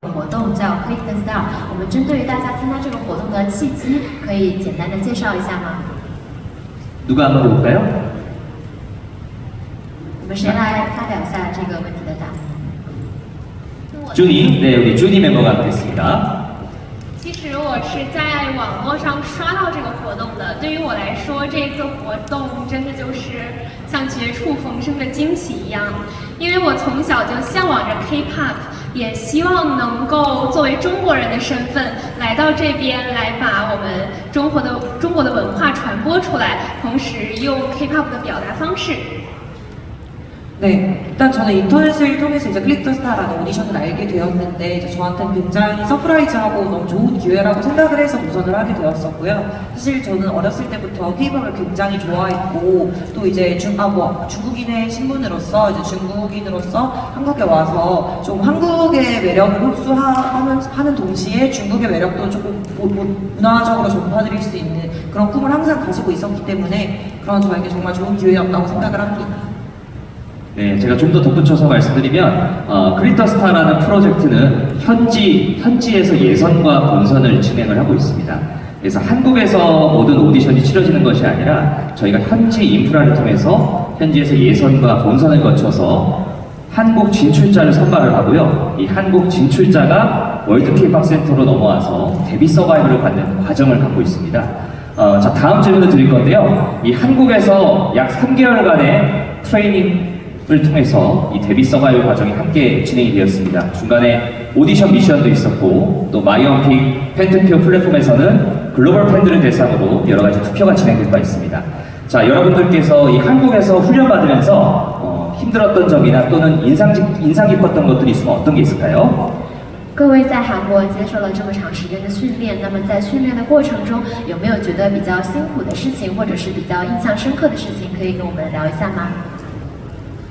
活动叫 Click the Star，我们针对于大家参加这个活动的契机，可以简单的介绍一下吗？ 누가 한번 해볼까요? 我们谁来发表一下这个问题的答案？ 준이, 네, 우리 준이 멤버가 하겠습니다. 其实我是在网络上刷到这个活动的。对于我来说，这一次活动真的就是像绝处逢生的惊喜一样，因为我从小就向往着 K-pop， 也希望能够作为中国人的身份来到这边，来把我们中国的中国的文化传播出来，同时用 K-pop 的表达方式。 네, 일단 저는 인터넷을 통해서 이제 클릭더스타라는 오디션을 알게 되었는데 이제 저한테는 굉장히 서프라이즈하고 너무 좋은 기회라고 생각을 해서 도전을 하게 되었었고요. 사실 저는 어렸을 때부터 K-팝을 굉장히 좋아했고 또 이제 중, 아, 뭐, 중국인의 신분으로서 이제 중국인으로서 한국에 와서 좀 한국의 매력을 흡수하는 하는 동시에 중국의 매력도 조금 문화적으로 전파드릴 수 있는 그런 꿈을 항상 가지고 있었기 때문에 그런 저에게 정말 좋은 기회였다고 생각을 합니다. 네, 제가 좀 더 덧붙여서 말씀드리면 어, 크리터스타라는 프로젝트는 현지 현지에서 예선과 본선을 진행을 하고 있습니다. 그래서 한국에서 모든 오디션이 치러지는 것이 아니라 저희가 현지 인프라를 통해서 현지에서 예선과 본선을 거쳐서 한국 진출자를 선발을 하고요. 이 한국 진출자가 월드 K-팝 센터로 넘어와서 데뷔 서바이벌을 받는 과정을 갖고 있습니다. 어, 자, 다음 질문을 드릴 건데요. 이 한국에서 약 3개월간의 트레이닝 을 통해서 이 데뷔 서바이벌 과정이 함께 진행이 되었습니다. 중간에 오디션 미션도 있었고, 또 마이언픽 팬투표 플랫폼에서는 글로벌 팬들을 대상으로 여러 가지 투표가 진행될 바 있습니다. 자, 여러분들께서 이 한국에서 훈련받으면서 어, 힘들었던 점이나 또는 인상, 깊- 인상 깊었던 것들이 있으면 어떤 게 있을까요? 各位在韩国接受了这么长时间的训练，那么在训练的过程中，有没有觉得比较辛苦的事情，或者是比较印象深刻的事情，可以跟我们聊一下吗？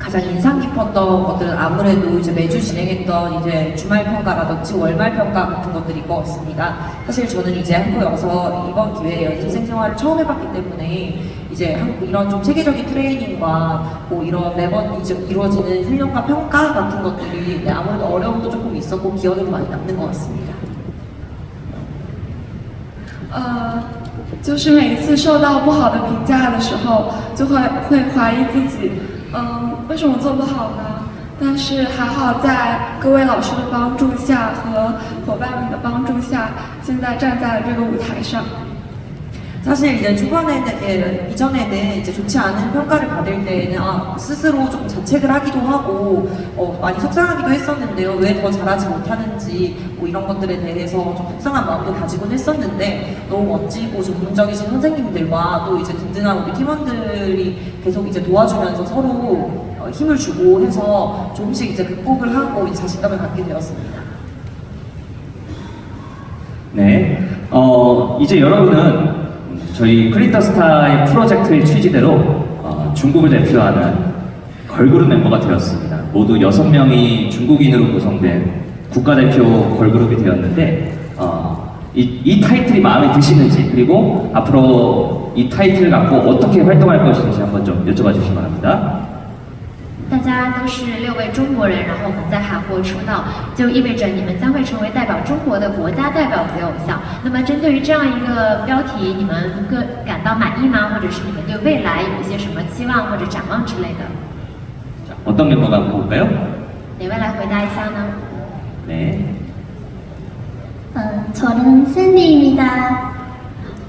가장 인상 깊었던 것들은 아무래도 이제 매주 진행했던 이제 주말 평가라든지 월말 평가 같은 것들일 것 같습니다. 사실 저는 이제 한국에 와서 이번 기회에 연습생 생활을 처음 해봤기 때문에 이제 한국 이런 좀 체계적인 트레이닝과 뭐 이런 매번 이제 이루어지는 훈련과 평가 같은 것들이 네, 아무래도 어려움도 조금 있었고 기억에도 많이 남는 것 같습니다. 呃，就是每一次受到不好的评价的时候，就会会怀疑自己， 嗯，为什么做不好呢？但是还好，在各位老师的帮助下和伙伴们的帮助下，现在站在了这个舞台上。 사실 이제 초반에는 예, 이전에는 이제 좋지 않은 평가를 받을 때는 아, 스스로 좀 자책을 하기도 하고 어, 많이 속상하기도 했었는데요. 왜 더 잘하지 못하는지 뭐 이런 것들에 대해서 좀 속상한 마음도 가지곤 했었는데 너무 멋지고 전문적이신 선생님들과 또 이제 든든한 우리 팀원들이 계속 이제 도와주면서 서로 어, 힘을 주고 해서 조금씩 이제 극복을 하고 이제 자신감을 갖게 되었습니다. 네. 어, 이제 여러분은 저희 크리터스타의 프로젝트의 취지대로 어, 중국을 대표하는 걸그룹 멤버가 되었습니다. 모두 6명이 중국인으로 구성된 국가대표 걸그룹이 되었는데 어, 이, 이 타이틀이 마음에 드시는지 그리고 앞으로 이 타이틀을 갖고 어떻게 활동할 것인지 한번 좀 여쭤봐 주시기 바랍니다. 大家都是六位中国人，然后我们在韩国出道，就意味着你们将会成为代表中国的国家代表级偶像。那么，针对于这样一个标题，你们个感到满意吗？或者是你们对未来有一些什么期望或者展望之类的？ 자, 어떤 멤버가 한번 볼까요? 哪位来回答一下呢？ 네. 음, 저는 샌디입니다.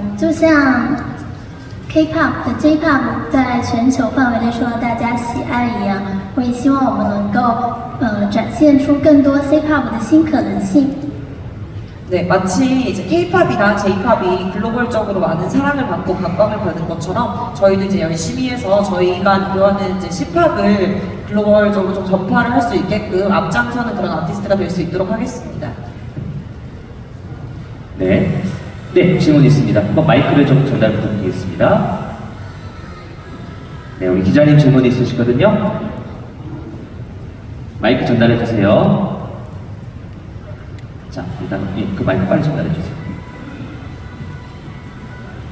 嗯， 嗯，就像 K-pop 和 J-pop 在全球范围内受到大家喜爱一样，我也希望我们能够呃展现出更多 C-pop 的新可能性。 네, 마치 이제 K-팝이나 J-팝이 글로벌적으로 많은 사랑을 받고 각광을 받은 것처럼 저희도 이제 열심히 해서 저희가 좋아하는 이제 C-팝을 글로벌적으로 좀 전파를 할 수 있게끔 앞장서는 그런 아티스트가 될 수 있도록 하겠습니다. 네. 네, 질문 있습니다. 한번 마이크를 좀 전달 부탁드리겠습니다. 네, 우리 기자님 질문 있으시거든요. 마이크 전달해 주세요. 자, 일단 예, 그 마이크 빨리 전달해 주세요.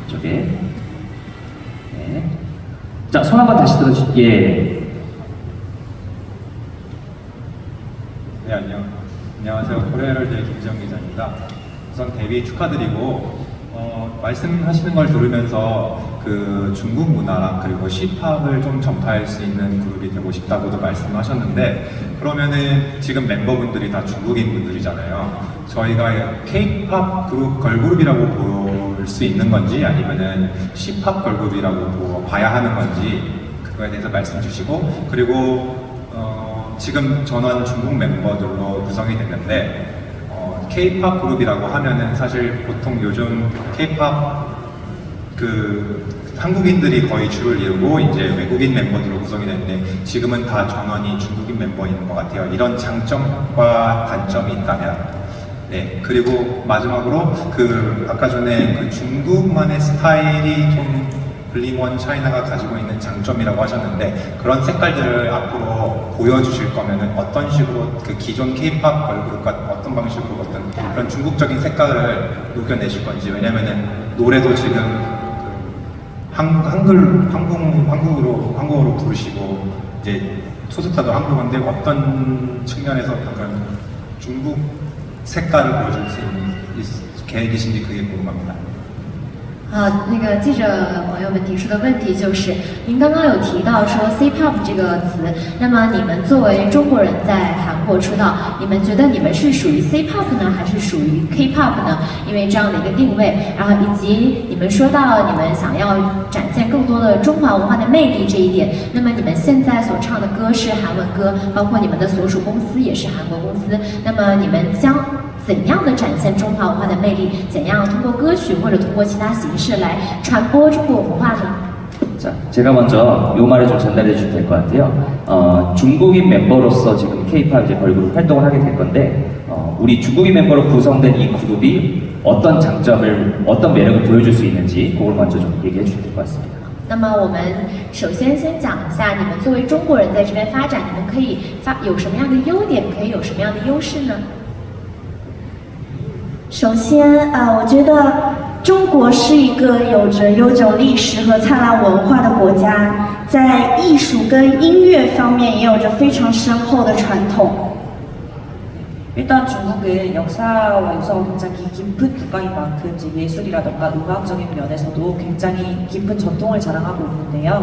이쪽에. 네. 자, 손 한번 다시 들어주시죠. 예. 네, 안녕. 안녕하세요. 코레아럴드의 김지영 기자입니다. 우선 데뷔 축하드리고, 어, 말씀하시는 걸 들으면서 그 중국 문화랑 그리고 C팝을 좀 전파할 수 있는 그룹이 되고 싶다고도 말씀하셨는데, 그러면은 지금 멤버분들이 다 중국인 분들이잖아요. 저희가 K-팝 그룹, 걸그룹이라고 볼 수 있는 건지 아니면은 C팝 걸그룹이라고 보- 봐야 하는 건지 그거에 대해서 말씀 주시고, 그리고 어, 지금 전원 중국 멤버들로 구성이 됐는데 어, K-팝 그룹이라고 하면은 사실 보통 요즘 K-팝 그 한국인들이 거의 주를 이루고 이제 외국인 멤버들로 구성이 됐는데 지금은 다 전원이 중국인 멤버인 것 같아요. 이런 장점과 단점이 있다면 네 그리고 마지막으로 그 아까 전에 그 중국만의 스타일이 좀 블링원 차이나가 가지고 있는 장점이라고 하셨는데 그런 색깔들을 앞으로 보여주실 거면은 어떤 식으로 그 기존 K-팝 걸그룹과 어떤 방식으로 어떤 그런 중국적인 색깔을 녹여내실 건지 왜냐면은 노래도 지금 그 한, 한글 한국 한국어로 한국어로 부르시고 이제 소속사도 한국어인데 어떤 측면에서 약간 중국 색깔을 보여줄 수 있는 있- 계획이신지 그게 궁금합니다. 啊，那个记者朋友们提出的问题就是，您刚刚有提到说 C-pop 这个词，那么你们作为中国人在韩国出道，你们觉得你们是属于 C-pop 呢，还是属于 K-pop 呢？因为这样的一个定位，然后以及你们说到你们想要展现更多的中华文化的魅力这一点，那么你们现在所唱的歌是韩文歌，包括你们的所属公司也是韩国公司，那么你们将怎样的展现中华文化的魅力？怎样通过歌曲或者通过其他形式来传播中国文化呢？ 자, 제가 먼저 요 말을 좀 전달해 주면 될 것 같아요. 어, 중국인 멤버로서 지금 K-팝 이제 걸그룹 활동을 하게 될 건데, 어, 우리 중국인 멤버로 구성된 이 그룹이 어떤 장점을, 어떤 매력을 보여줄 수 있는지 그걸 먼저 좀 얘기해 주면 될 것 같습니다. 那么我们首先先讲一下，你们作为中国人在这边发展，你们可以发有什么样的优点，可以有什么样的优势呢？ 首先，呃，我觉得中国是一个有着悠久历史和灿烂文化的国家，在艺术跟音乐方面也有着非常深厚的传统。 일단 중국은 역사와 유서가 굉장히 깊은 국가인 만큼 이제 예술이라던가 음악적인 면에서도 굉장히 깊은 전통을 자랑하고 있는데요.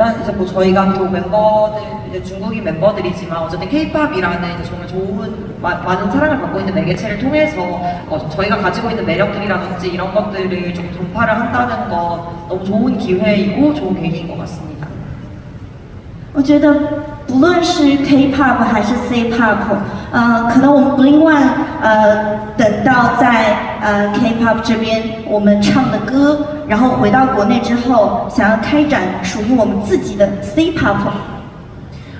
네, 일단 이제 뭐 저희가 또 멤버들 이제 중국인 멤버들이지만 어쨌든 K-팝이라는 이제 정말 좋은 마- 많은 사랑을 받고 있는 매개체를 통해서 어, 저희가 가지고 있는 매력들이라든지 이런 것들을 좀 전파를 한다는 건 너무 좋은 기회이고 좋은 계기인 것 같습니다. 我觉得 不论是 K-pop 还是 C-pop，呃，可能我们 Bling One，呃，等到在呃 K-pop 这边我们唱的歌，然后回到国内之后，想要开展属于我们自己的 C-pop。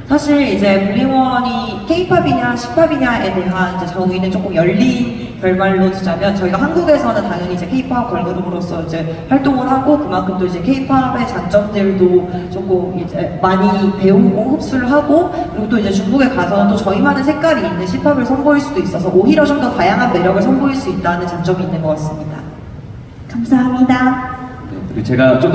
사실 이제 블링원이 K-팝이냐 C팝이냐에 대한 이제 정의는 조금 열린 결말로 두자면 저희가 한국에서는 당연히 이제 K-팝 걸그룹으로서 이제 활동을 하고 그만큼 또 이제 K-팝의 장점들도 조금 이제 많이 배우고 흡수를 하고 그리고 또 이제 중국에 가서는 또 저희만의 색깔이 있는 C팝을 선보일 수도 있어서 오히려 좀 더 다양한 매력을 선보일 수 있다는 장점이 있는 것 같습니다. 감사합니다. 그리고 제가 좀